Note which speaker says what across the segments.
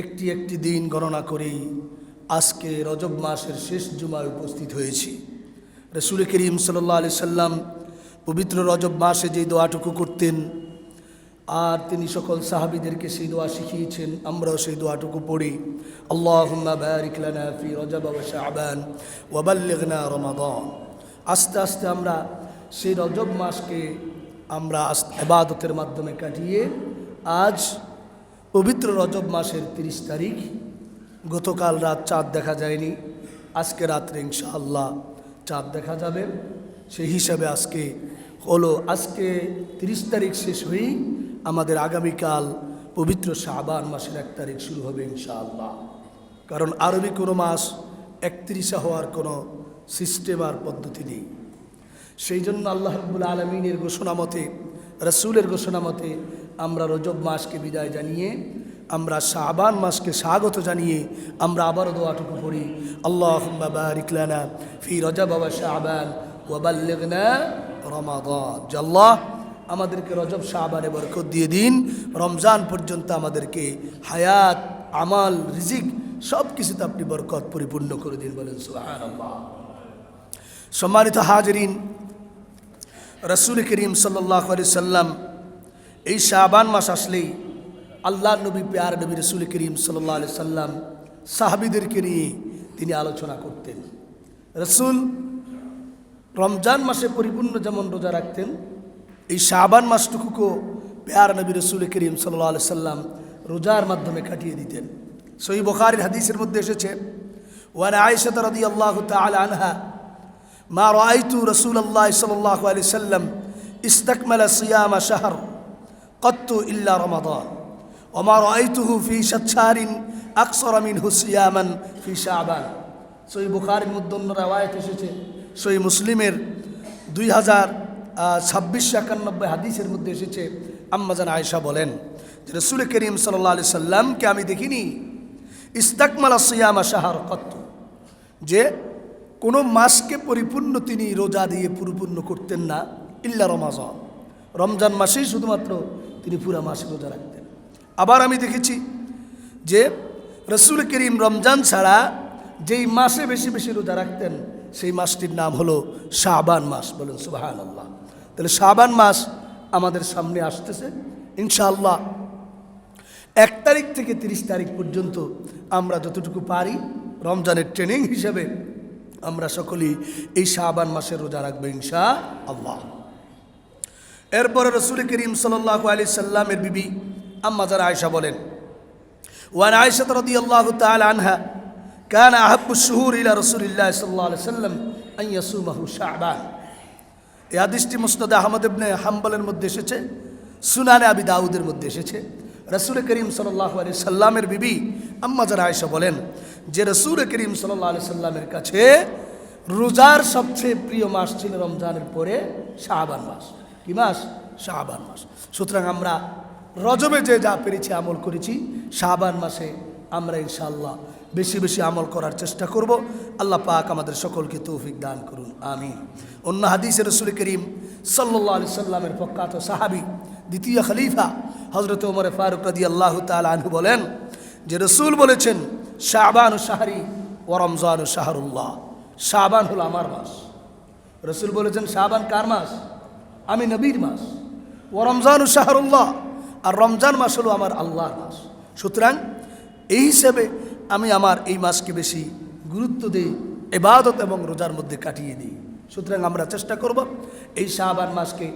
Speaker 1: একটি একটি দিন গণনা করেই আজকে রজব মাসের শেষ জুমায় উপস্থিত হয়েছি। রসুল করিম সাল্লাহ আলি সাল্লাম পবিত্র রজব মাসে যে দোয়াটুকু করতেন, আর তিনি সকল সাহাবিদেরকে সেই দোয়া শিখিয়েছেন, আমরাও সেই দোয়াটুকু পড়ি। রমাদান। আস্তে আস্তে আমরা সেই রজব মাসকে আমরা ইবাদতের মাধ্যমে কাটিয়ে আজ পবিত্র রজব মাসের তিরিশ তারিখ। গতকাল রাত চাঁদ দেখা যায়নি। আজকে রাত্রে ইনশাআল্লাহ চাঁদ দেখা যাবে। সেই হিসাবে আজকে হলো আজকে তিরিশ তারিখ শেষ হয়েই আমাদের আগামীকাল পবিত্র শাবান মাসের এক তারিখ শুরু হবে ইনশাআল্লাহ। কারণ আরবি কোনো মাস একত্রিশে হওয়ার কোনো সিস্টেম আর পদ্ধতি নেই। সেই জন্য আল্লাহ রব্বুল আলমিনের ঘোষণা মতে, রসুলের ঘোষণা মতে আমরা রজব মাসকে বিদায় জানিয়ে, আমরা শাবান মাসকে স্বাগত জানিয়ে, আমরা আবারও দোয়াটুকু পড়ি। আল্লাহ বারিকলানা ফি রজব বাবা শাবান ওয়াবাল্লিগনা রমাদান। জাল্লাহ আমাদেরকে রজব শাহবানে বরকত দিয়ে দিন। রমজান পর্যন্ত আমাদেরকে হায়াত, আমাল, রিজিক সব কিছুতে আপনি বরকত পরিপূর্ণ করে দিন বলেন সম্মানিত হাজরিন, রসুল করিম সাল্লাহ সাল্লাম এই শাহবান মাস আসলেই আল্লাহ নবী, পেয়ার নবী রসুল করিম সাল্লা সাল্লাম সাহাবিদেরকে নিয়ে তিনি আলোচনা করতেন। রসুল রমজান মাসে পরিপূর্ণ যেমন রোজা রাখতেন, এই শাহবান মাসটুকুকেও পেয়ার নবী রসুল করিম সাল্লা সাল্লাম রোজার মাধ্যমে কাটিয়ে দিতেন। সই বখারির হাদিসের মধ্যে এসেছে, ওয়ান আয়েশা রদি আল্লাহ তাল আনহা, মা রায়তু রসুল আল্লাহ সাল্লাহ আলি সাল্লাম ইস্তাকমালা সিয়ামা শাহর। কত্তু ইল্লা রমাদান। অমার আইতুহু ফি সাচ্ছারিন আকসর মিন হুসিয়ামান ফি শাহবান সই বুখারের মধ্যে অন্য এসেছে। সই মুসলিমের দুই হাজার ছাব্বিশশো একানব্বই হাদিসের মধ্যে এসেছে। আম্মাজান আয়েশা বলেন, যে রসুল করিম সাল্লা আলি সাল্লামকে আমি দেখিনি। ইস্তাকমালা সিয়ামা শাহার কত্ত যে কোনো মাসকে পরিপূর্ণ তিনি রোজা দিয়ে পরিপূর্ণ করতেন না, ইল্লা রমাজ রমজান মাসেই শুধুমাত্র তিনি পুরা মাসে রোজা রাখতেন। আবার আমি দেখেছি যে রসুল করিম রমজান ছাড়া যেই মাসে বেশি বেশি রোজা রাখতেন, সেই মাসটির নাম হলো শাবান মাস। বলেন সুবাহান আল্লাহ তাহলে শাবান মাস আমাদের সামনে আসতেছে। ইনশাআল্লাহ এক তারিখ থেকে তিরিশ তারিখ পর্যন্ত আমরা যতটুকু পারি রমজানের ট্রেনিং হিসেবে আমরা সকলেই এই শাহবান মাসের রোজা রাখব ইনশা আল্লাহ এরপরে রসুল করিম সাল্লাহ আলি সাল্লামের বিবি আম্মা যারা আয়সা বলেন ওয়ান আয়সা রদি আল্লাহ আনহা কান আহাবু শুহুর ইলা রসুলিল্লাহ সাল্লাহ আলি সাল্লাম আইয়াসুমাহু শাহবান এই আদিষ্টি মুসনদ আহমদ ইবনে হাম্বলের মধ্যে এসেছে, সুনানে আবি দাউদের মধ্যে এসেছে। রসুল করিম সাল্লাহ আলি সাল্লামের বিবি আম্মা যারা আয়সা বলেন, যে রসুল করিম সাল্লাহ আলি সাল্লামের কাছে রোজার সবচেয়ে প্রিয় মাস ছিল রমজানের পরে শাহবান মাস। কি মাস? শাহবান মাস। সুতরাং আমরা রজবে যে যা পেরেছি আমল করেছি শাহবান মাসে আমরা ইনশাআল্লাহ বেশি বেশি আমল করার চেষ্টা করব। আল্লাহ পাক আমাদের সকলকে তৌফিক দান করুন আমি অন্য হাদিসে রসুল করিম সাল্লাহ আলি সাল্লামের প্রখ্যাত সাহাবি, দ্বিতীয় খলিফা হজরত ওমর ফারুক রদি আল্লাহ তাল বলেন যে রসুল বলেছেন শাহবান ও শাহরি ও রমজান শাহরুল্লাহ। শাহবান হলো আমার মাস। রসুল বলেছেন শাহবান কার মাস? আমি নবীর মাস। ও রমজান শাহরুল্লাহ। আর রমজান মাস হলো আমার আল্লাহর মাস। সুতরাং এই হিসেবে আমি আমার এই মাসকে বেশি গুরুত্ব দিই এবাদত এবং রোজার মধ্যে কাটিয়ে দিই। সুতরাং আমরা চেষ্টা করব এই শাহবান মাসকে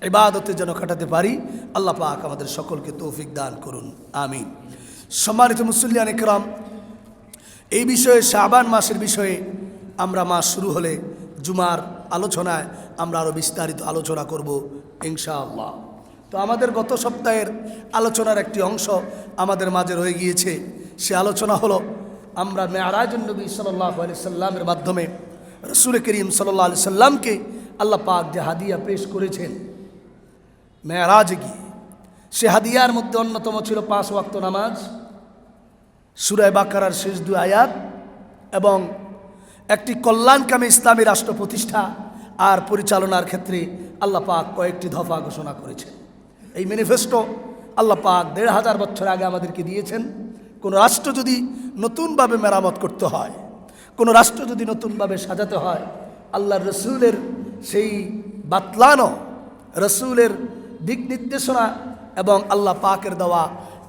Speaker 1: এবাদতে যেন কাটাতে পারি। আল্লাহ পাক আমাদের সকলকে তৌফিক দান করুন। আমিন। সম্মানিত মুসল্লিয়ান একরাম, এই বিষয়ে শাবান মাসের বিষয়ে আমরা মাস শুরু হলে জুমার আলোচনায় আমরা আরও বিস্তারিত আলোচনা করব, ইনশাআল্লাহ। তো আমাদের গত সপ্তাহের আলোচনার একটি অংশ আমাদের মাঝে রয়ে গিয়েছে। সে আলোচনা হলো, আমরা মেয়ারাজুল নবী সাল্লাহ আলি সাল্লামের মাধ্যমে রসুল করিম সাল্লাহ আলি সাল্লামকে আল্লাহ পাক যে হাদিয়া পেশ করেছেন, মেয়ারাজ গিয়ে। সে হাদিয়ার মধ্যে অন্যতম ছিল পাঁচ ওয়াক্ত নামাজ সুরায় বাকারার শেষ দু আয়াত এবং একটি কল্যাণকামী ইসলামী রাষ্ট্র প্রতিষ্ঠা আর পরিচালনার ক্ষেত্রে আল্লাহ পাক কয়েকটি দফা ঘোষণা করেছেন। এই ম্যানিফেস্টো আল্লাহ পাক দেড় হাজার বছর আগে আমাদেরকে দিয়েছেন, কোনো রাষ্ট্র যদি নতুনভাবে মেরামত করতে হয়, কোনো রাষ্ট্র যদি নতুনভাবে সাজাতে হয় আল্লাহ রসুলের সেই বাতলানো, রসুলের দিক নির্দেশনা এবং আল্লাহ পাকের দেওয়া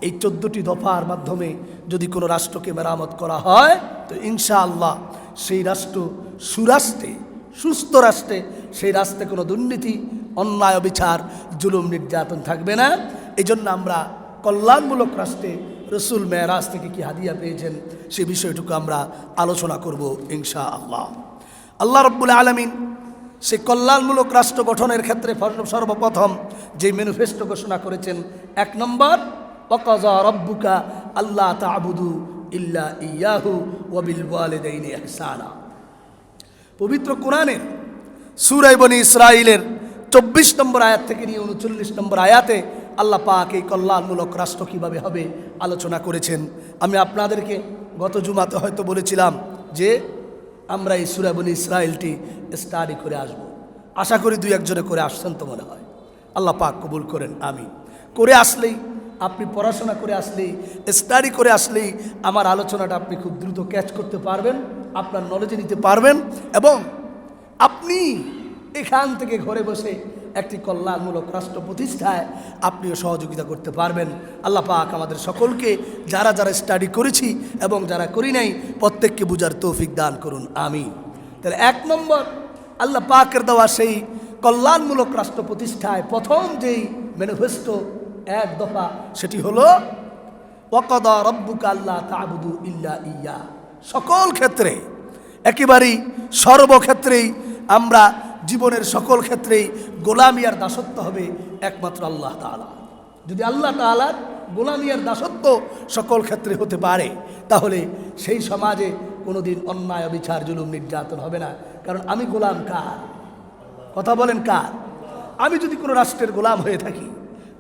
Speaker 1: এই চোদ্দোটি দফার মাধ্যমে যদি কোনো রাষ্ট্রকে মেরামত করা হয়, তো ইনশাআল্লাহ সেই রাষ্ট্র সুরাষ্ট্রে সুস্থ রাষ্ট্রে, সেই রাষ্ট্রে কোনো দুর্নীতি, অন্যায় বিচার জুলুম, নির্যাতন থাকবে না। এই জন্য আমরা কল্যাণমূলক রাষ্ট্রে রসুল মেয়েরাজ থেকে কি হাদিয়া পেয়েছেন, সে বিষয়টুকু আমরা আলোচনা করব ইনশা আল্লাহ আল্লাহ রব্বুল আলমিন সে কল্যাণমূলক রাষ্ট্র গঠনের ক্ষেত্রে সর্বপ্রথম যে ম্যানিফেস্টো ঘোষণা করেছেন, এক নম্বর রব্বুকা আল্লাহ তাবুদু ইল্লা ইয়াহু ওয়াবিল ওয়ালিদাইনি ইহসানা। পবিত্র কোরআনের সুরাই বনি ইসরায়েলের চব্বিশ নম্বর আয়াত থেকে নিয়ে উনচল্লিশ নম্বর আয়াতে আল্লাহ পাক এই কল্যাণমূলক রাষ্ট্র কীভাবে হবে আলোচনা করেছেন। আমি আপনাদেরকে গত জুমাতে হয়তো বলেছিলাম যে আমরা এই সুরাই বনি ইসরায়েলটি স্টাডি করে আসব। আশা করি দুই একজনে করে আসছেন তো মনে হয়। আল্লাহ পাক কবুল করেন আমি করে আসলেই, আপনি পড়াশোনা করে আসলেই স্টাডি করে আসলেই আমার আলোচনাটা আপনি খুব দ্রুত ক্যাচ করতে পারবেন। আপনার নলেজে নিতে পারবেন এবং আপনি এখান থেকে ঘরে বসে একটি কল্যাণমূলক রাষ্ট্র প্রতিষ্ঠায় আপনিও সহযোগিতা করতে পারবেন। আল্লাহ পাক আমাদের সকলকে যারা যারা স্টাডি করেছি এবং যারা করি নাই, প্রত্যেককে বুঝার তৌফিক দান করুন। আমি তাহলে এক নম্বর, আল্লাহ পাকের দেওয়া সেই কল্যাণমূলক রাষ্ট্র প্রতিষ্ঠায় প্রথম যেই ম্যানিফেস্টো এক দফা, সেটি হলো ওয়াকদা রব্বুকা আল্লাহ তাবুদু ইল্লা ইয়া। সকল ক্ষেত্রে, একেবারেই সর্বক্ষেত্রেই আমরা জীবনের সকল ক্ষেত্রেই গোলামি আর দাসত্ব হবে একমাত্র আল্লাহ তাআলা। যদি আল্লাহ তাআলার গোলামি আর দাসত্ব সকল ক্ষেত্রে হতে পারে, তাহলে সেই সমাজে কোনোদিন অন্যায়, অবিচার, জুলুম, নির্যাতন হবে না। কারণ আমি গোলাম কার? কথা বলেন কার? আমি যদি কোনো রাষ্ট্রের গোলাম হয়ে থাকি,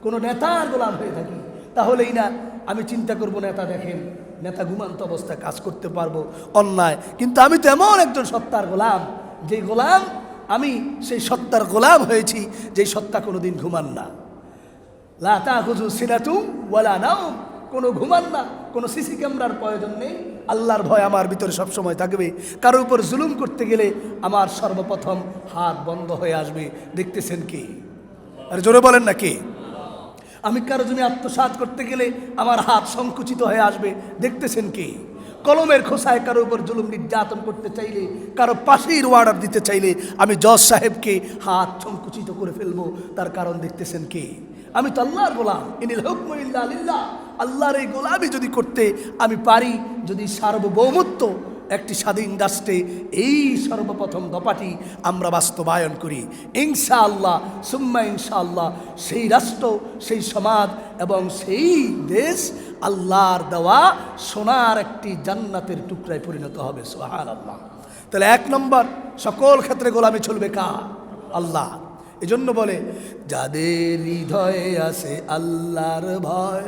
Speaker 1: কোনো নেতার গোলাম হয়ে থাকি, তাহলেই না আমি চিন্তা করব, নেতা দেখেন নেতা ঘুমান্ত অবস্থায় কাজ করতে পারব অন্যায়। কিন্তু আমি তো এমন একজন সত্তার গোলাম যে গোলাম আমি সেই সত্তার গোলাম হয়েছি, যেই সত্তা কোনো দিন ঘুমান না। লাতা হুজু সিনাতুম ওয়ালা নাও কোনো ঘুমান না, কোনো সিসি ক্যামেরার প্রয়োজন নেই। আল্লাহর ভয় আমার ভিতরে সবসময় থাকবে। কারোর উপর জুলুম করতে গেলে আমার সর্বপ্রথম হাত বন্ধ হয়ে আসবে। দেখতেছেন কি? আরে জোরে বলেন না কে? আমি কারও জন্য আত্মসাৎ করতে গেলে আমার হাত সংকুচিত হয়ে আসবে। দেখতেছেন কে? কলমের খোসায় কারও উপর জুলুম নির্যাতন করতে চাইলে, কারও পাশের অর্ডার দিতে চাইলে আমি জজ সাহেবকে হাত সংকুচিত করে ফেলব। তার কারণ দেখতেছেন কে? আমি তো আল্লাহর গোলাম। ইনিল হুকম ইল্লা লিল্লাহ। আল্লাহর এই গোলামি যদি করতে আমি পারি, যদি সার্বভৌমত্ব একটি স্বাধীন রাষ্ট্রে এই সর্বপ্রথম দপাটি আমরা বাস্তবায়ন করি। ইনশাআল্লাহ, সুম্মা ইনশাআল্লাহ, সেই রাষ্ট্র, সেই সমাজ এবং সেই দেশ আল্লাহর দেওয়া সোনার একটি জান্নাতের টুকরায় পরিণত হবে সোহান আল্লাহ তাহলে এক নম্বর, সকল ক্ষেত্রে গোলামি চলবে কা আল্লাহ। এজন্য বলে, যাদের হৃদয়ে আছে আল্লাহর ভয়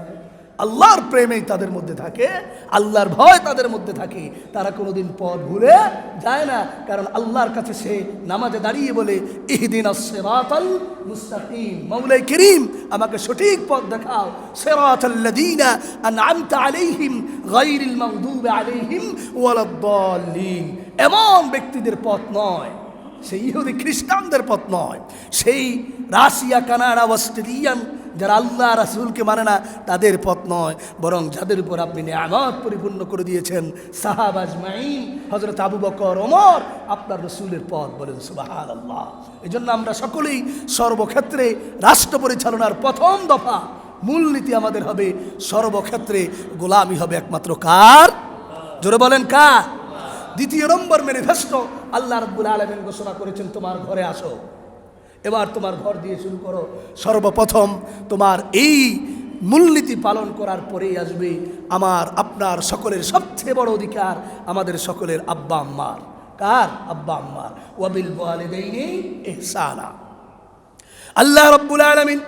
Speaker 1: আল্লাহর প্রেমেই তাদের মধ্যে থাকে, আল্লাহর ভয় তাদের মধ্যে থাকে। তারা কোনোদিন পথ ভুলে যায় না, কারণ আল্লাহর কাছে সে নামাজে দাঁড়িয়ে বলে, ইহদিন সেরাতাল মুস্তাকিম। মৌলাই করিম, আমাকে সঠিক পথ দেখাও। সেরাতাল্লাযীনা আনআমতা আলাইহিম গায়রিল মাগদুবি আলাইহিম ওয়ালাদ-দাল্লিন এমন ব্যক্তিদের পথ নয়, সেই ইহুদি খ্রিস্টানদের পথ নয়। সেই রাশিয়া, কানাডা, অস্ট্রেলিয়ান যারা আল্লাহ রাসুলকে মানে না, তাদের পথ নয়, বরং যাদের উপর আপনি নিয়ামত পরিপূর্ণ করে দিয়েছেন, সাহাব আজমাইন হজরত আবু বকর, ওমর, আপনার রসুলের পথ বলেন সুবাহান আল্লাহ এই জন্য আমরা সকলেই সর্বক্ষেত্রে রাষ্ট্র পরিচালনার প্রথম দফা, মূলনীতি আমাদের হবে সর্বক্ষেত্রে গোলামি হবে একমাত্র কার? জোরে বলেন কার? দ্বিতীয় নম্বর ম্যানিফেস্টো আল্লাহ রব্বুল আলমেন ঘোষণা করেছেন, তোমার ঘরে আসো। এবার তোমার ঘর দিয়ে শুরু করো। সর্বপ্রথম তোমার এই মূলনীতি পালন করার পরেই আসবে আমার, আপনার সকলের সবচেয়ে বড় অধিকার, আমাদের সকলের আব্বা আম্মার। কার? আব্বা আম্মার। ওয়াবিল ওয়ালিদাইনি ইহসানা। আল্লাহ রব্বুল আলমিন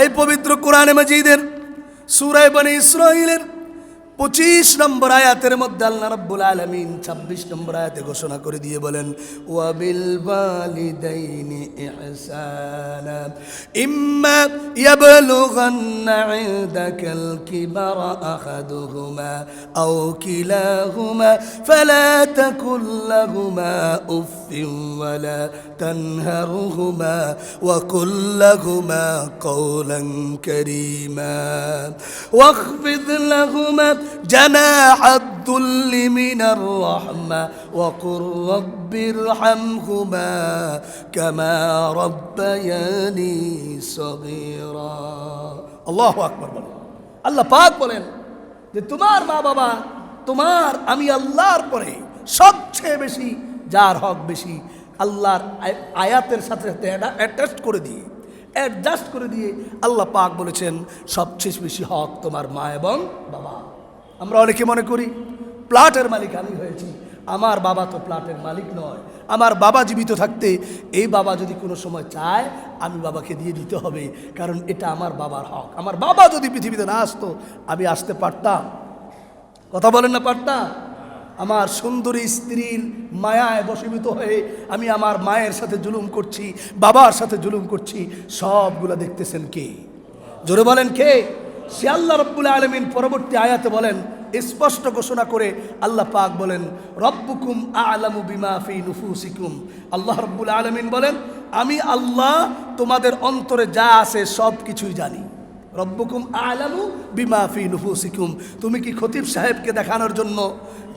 Speaker 1: এই পবিত্র কোরআনে মজিদের, সুরায় বনে ইসরাইলের পঁচিশ নম্বর আয়াতের মধ্যে আল্লাহ রাব্বুল আলামিন ছাব্বিশ নম্বর আয়াতে ঘোষণা করে দিয়ে বলেন ওয়াবিল ওয়ালিদাইনি ইহসানা ইম্মা ইয়াবলুগান্না ইনদাকাল কিবারা আহাদুহুমা আও কিলাহুমা ফালা তাকুল লাহুমা উফিন ওয়ালা تنهرهما وقل لهما قولا كريما واخفض لهما جناح الذل من الرحمة وقل رب ارحمهما كما ربياني صغيرا الله أكبر বলেন আল্লাহ পাক বলেন যে তোমার মা বাবা তোমার আমি আল্লাহর পরে সবচেয়ে বেশি যার হক বেশি আল্লাহর আয়- আয়াতের সাথে সাথে অ্যাটাচ করে দিয়ে অ্যাডজাস্ট করে দিয়ে আল্লাহ পাক বলেছেন সবচেয়ে বেশি হক তোমার মা এবং বাবা আমরা অনেকে মনে করি, প্লাটের মালিক আমি হয়েছি। আমার বাবা তো প্লাটের মালিক নয়। আমার বাবা জীবিত থাকতে এই বাবা যদি কোনো সময় চায়, আমি বাবাকে দিয়ে দিতে হবে, কারণ এটা আমার বাবার হক। আমার বাবা যদি পৃথিবীতে না আসতো, আমি আসতে পারতাম। কথা বলেন না পারতাম আমার সুন্দরী স্ত্রীর মায়ায় বশীভূত হয়ে আমি আমার মায়ের সাথে জুলুম করছি, বাবার সাথে জুলুম করছি, সবগুলো দেখতেছেন কে? জোরে বলেন কে? সে আল্লাহ রব্বুল আলমিন পরবর্তী আয়াতে বলেন, স্পষ্ট ঘোষণা করে আল্লাহ পাক বলেন, রব্বুকুম আলামু বিমা ফি নুফুসিকুম। আল্লাহ রব্বুল আলমিন বলেন, আমি আল্লাহ তোমাদের অন্তরে যা আছে সব কিছুই জানি। রব্বকুম আলামু বিমা ফি নুফুসিকুম। তুমি কি খতিব সাহেবকে দেখানোর জন্য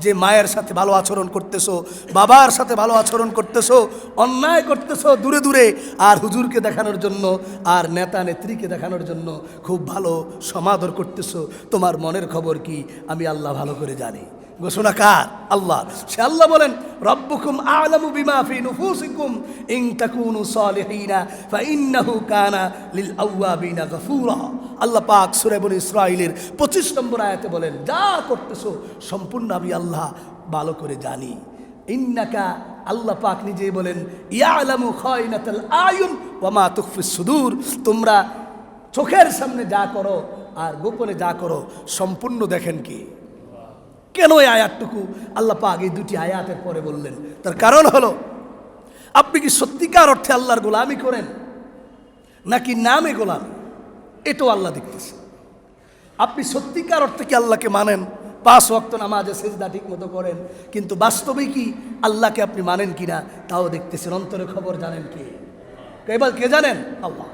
Speaker 1: যে মায়ের সাথে ভালো আচরণ করতেছো, বাবার সাথে ভালো আচরণ করতেছো, অন্যায় করতেছো দূরে দূরে, আর হুজুরকে দেখানোর জন্য, আর নেতা নেত্রীকে দেখানোর জন্য খুব ভালো সমাদর করতেছো, তোমার মনের খবর কি? আমি আল্লাহ ভালো করে জানি। ঘোষণা কার আল্লাহ। সে আল্লাহ বলেন, রব্বুকুম আলামু বিমা ফি নুফুসিকুম, ইন তাকুনু সালিহিনা, ফাইন্নাহু কানা লিল আওয়াবিনা গফুরা। আল্লাহ পাক সূরা বনি ইসরাইলের 25 নম্বর আয়াতে বলেন, যা করতেছো সম্পূর্ণ আমি আল্লাহ ভালো করে জানি। ইন্নাকা, আল্লাহ পাক নিজেই বলেন, ইয়ালামু খায়নাতাল আয়ুন ওয়া মা তুখফিস সুদূর। তোমরা চোখের সামনে যা করো আর গোপনে যা করো সম্পূর্ণ দেখেন কি? কেন এই আয়াতটুকু? আল্লাহ পাক এই দুটি আয়াতের পরে বললেন, তার কারণ হলো, আপনি কি সত্যিকার অর্থে আল্লাহর গোলামি করেন? নাকি নামে গোলামি? এটাও আল্লাহ দেখতেছে। আপনি সত্যিকার অর্থে কি আল্লাহকে মানেন? পাঁচ ওয়াক্ত নামাজে সেজদা ঠিক মতো করেন, কিন্তু বাস্তবে কি আল্লাহকে আপনি মানেন কিনা, তাও দেখতেছেন। অন্তরে খবর জানেন কে? এবার কে জানেন? আল্লাহ।